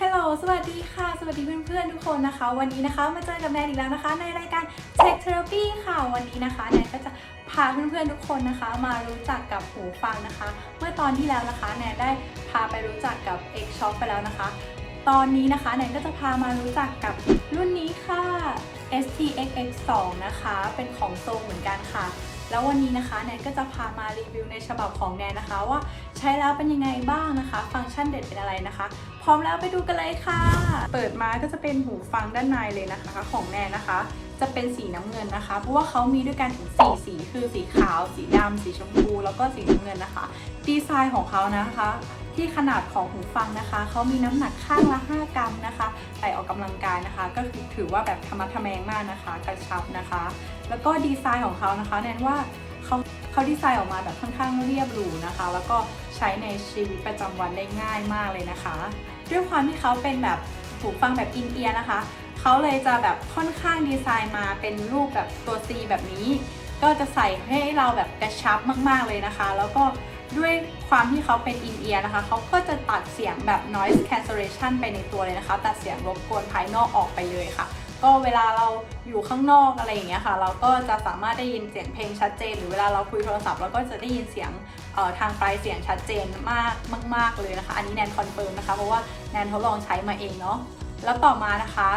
ฮัลโหล สวัสดีค่ะ สวัสดีเพื่อนๆทุกคนนะคะ วันนี้นะคะมาเจอกับแนนอีกแล้วนะคะ ในรายการ Tech Therapy ค่ะ วันนี้นะคะแนนก็จะพาเพื่อนๆทุกคนนะคะ มารู้จักกับหูฟังนะคะ เมื่อตอนที่แล้วนะคะแนนได้พาไปรู้จักกับ X Shock ไปแล้วนะคะ ตอนนี้นะคะแนนก็จะพามารู้จักกับรุ่นนี้ค่ะ STXX2 นะคะ เป็นของโซลเหมือนกันค่ะ แล้ววันนี้นะคะแนนก็จะพามารีวิวในฉบับของแนนนะคะ ว่าใช้แล้วเป็นยังไงบ้างนะคะ ฟังก์ชันเด็ดเป็นอะไรนะคะ พร้อมแล้วไปดูกันเลยค่ะ เปิดมาก็จะเป็นหูฟังด้านในเลยนะคะ ของแนนนะคะจะเป็นสีน้ำเงินนะคะ เพราะว่าเขามีด้วยกันถึงสีสีคือสีขาว สีดำสีชมพู แล้วก็สีน้ำเงินนะคะ ดีไซน์ของเขานะคะ ที่ขนาดของหูฟังนะคะเขามีน้ำหนักข้างละ 5 กรัมนะคะใส่ออกกำลังกายนะคะ ก็คือถือว่าแบบธรรมะทะแมงมากนะคะกระชับนะคะ แล้วก็ดีไซน์ของเขานะคะ แนนว่าเขาเขาดีไซน์ออกมาแบบค่อนข้างเรียบหรูนะคะ แล้วก็ใช้ในชีวิตประจำวันได้ง่ายมากเลยนะคะ ด้วยความที่เขาเป็นแบบหูฟังแบบอินเอียร์นะคะ เขาเลยจะแบบค่อนข้างดีไซน์มาเป็นรูปแบบตัว C แบบนี้ ก็จะใส่ให้เราแบบกระชับมากๆเลยนะคะ แล้วก็ด้วยความที่เขาเป็นอินเอียร์นะคะ เขาก็จะตัดเสียงแบบ noise cancellation ไปในตัวเลยนะคะ ตัดเสียงรบกวนภายนอกออกไปเลยค่ะ ก็เวลาเราอยู่ข้างนอกอะไรอย่างเงี้ยค่ะ เราก็จะสามารถได้ยินเสียงเพลงชัดเจน หรือเวลาเราคุยโทรศัพท์เราก็จะได้ยินเสียงทางปลายเสียงชัดเจนมากมาก ๆเลยนะคะ อันนี้แนนคอนเฟิร์มนะคะ เพราะว่าแนนทดลองใช้มาเองเนาะ แล้วต่อมานะคะ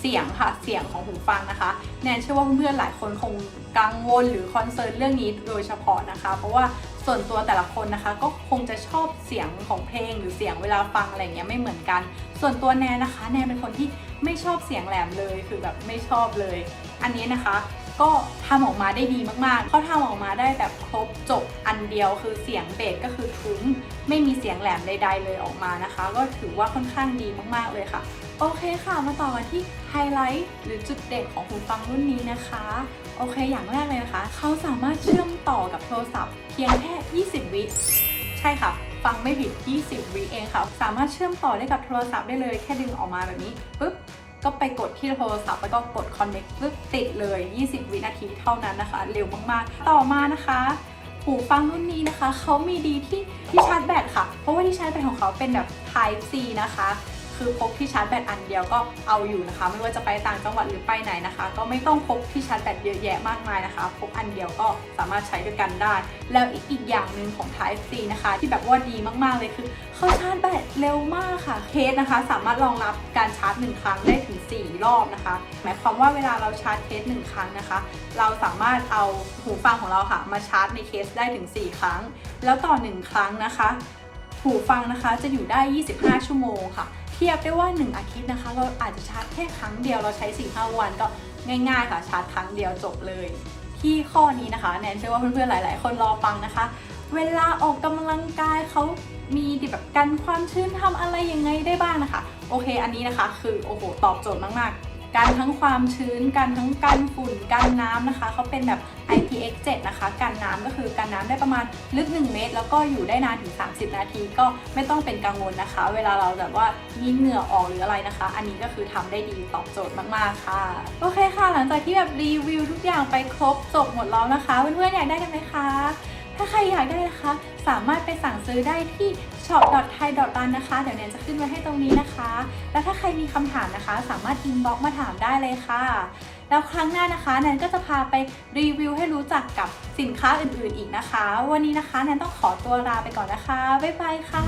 เสียงค่ะเสียงของหูฟังนะคะ แนนเชื่อว่าเพื่อนๆหลายคนคงกังวลหรือคอนเซิร์นเรื่องนี้โดยเฉพาะนะคะ เพราะว่าส่วนตัวแต่ละคนนะคะ ก็คงจะชอบเสียงของเพลงหรือเสียงเวลาฟังอะไรอย่างเงี้ยไม่เหมือนกัน ส่วนตัวแนนนะคะ แนนเป็นคนที่ไม่ชอบเสียงแหลมเลยคือแบบไม่ชอบเลย อันนี้นะคะก็ทำออกมาได้ดีมากๆเขาทำออกมาได้แบบครบจบ เดียวคือเสียงเบสก็คือทุ้ม ไม่มีเสียงแหลมใดๆเลยออกมานะคะ ก็ถือว่าค่อนข้างดีมากๆเลยค่ะ โอเคค่ะ มาต่อกันที่ไฮไลท์หรือจุดเด่นของหูฟังรุ่นนี้นะคะ โอเค อย่างแรกเลยนะคะ เขาสามารถเชื่อมต่อกับโทรศัพท์ เพียงแค่ 20 วิใช่ค่ะ ฟังไม่ผิด 20 วิเองค่ะ สามารถเชื่อมต่อได้กับโทรศัพท์ได้เลย แค่ดึงออกมาแบบนี้ปุ๊บก็ไปกดที่โทรศัพท์แล้วก็กด connect ปุ๊บติดเลย 20 วินาทีเท่านั้นนะคะ เร็วมากๆ ต่อมานะคะ หูฟังรุ่นนี้นะคะ เขามีดีที่ที่ชาร์จแบตค่ะ เพราะว่าที่ชาร์จแบตของเขาเป็นแบบ Type C นะคะ คือพกที่ชาร์จแบตอันเดียวก็เอาอยู่นะคะ ไม่ว่าจะไปต่างจังหวัดหรือไปไหนนะคะ ก็ไม่ต้องพกที่ชาร์จแบตเยอะแยะมากมายนะคะพกอันเดียวก็สามารถใช้ด้วยกันได้ แล้วอีกอีกอย่างหนึ่งของ Type C นะคะ ที่แบบว่าดีมากๆเลยคือเขาชาร์จแบตเร็วมากค่ะเคสนะคะ สามารถรองรับการชาร์จ 1 ครั้งได้ถึง 4 รอบนะคะ หมายความว่าเวลาเราชาร์จเคส1ครั้งนะคะ เราสามารถเอาหูฟังของเราค่ะ มาชาร์จในเคสได้ถึง 4 ครั้ง แล้วต่อ 1 ครั้งนะคะ หูฟังนะคะจะอยู่ได้ 25 ชั่วโมงค่ะ เทียบได้ว่า 1 อาทิตย์นะคะ เราอาจจะชาร์จแค่ครั้งเดียวเราใช้4 5วันก็ง่ายๆค่ะชาร์จครั้งเดียวจบเลย ที่ข้อนี้นะคะแนนเชื่อว่าเพื่อนๆหลาย ๆ คนรอฟังนะคะ เวลาออกกำลังกายเขามีแบบกันความชื้นทำอะไรยังไงได้บ้างนะคะ โอเค อันนี้นะคะ คือโอ้โหตอบโจทย์มากๆ กันทั้งความชื้น กันทั้งกันฝุ่น กันน้ำนะคะเขาเป็นแบบ IPX7 นะคะ กันน้ำก็คือกันน้ำได้ประมาณลึก 1 เมตร แล้วก็อยู่ได้นานถึง 30 นาที ก็ไม่ต้องเป็นกังวลนะคะ เวลาเราแบบว่ามีเหงื่อออกหรืออะไรนะคะ อันนี้ก็คือทำได้ดีตอบโจทย์มากๆค่ะ โอเคค่ะ หลังจากที่แบบรีวิวทุกอย่างไปครบจบหมดแล้วนะคะ เพื่อนๆอยากได้กันไหมคะ ถ้าใครอยากได้นะคะ สามารถไปสั่งซื้อได้ที่ shop.thai.ran นะคะ เดี๋ยวแนนจะขึ้นไว้ให้ตรงนี้นะคะ แล้วถ้าใครมีคำถามนะคะ สามารถอินบ็อกมาถามได้เลยค่ะ แล้วครั้งหน้านะคะแนนก็จะพาไปรีวิวให้รู้จักกับสินค้าอื่นๆอีกนะคะ วันนี้นะคะแนนต้องขอตัวลาไปก่อนนะคะ บ๊ายบายค่ะ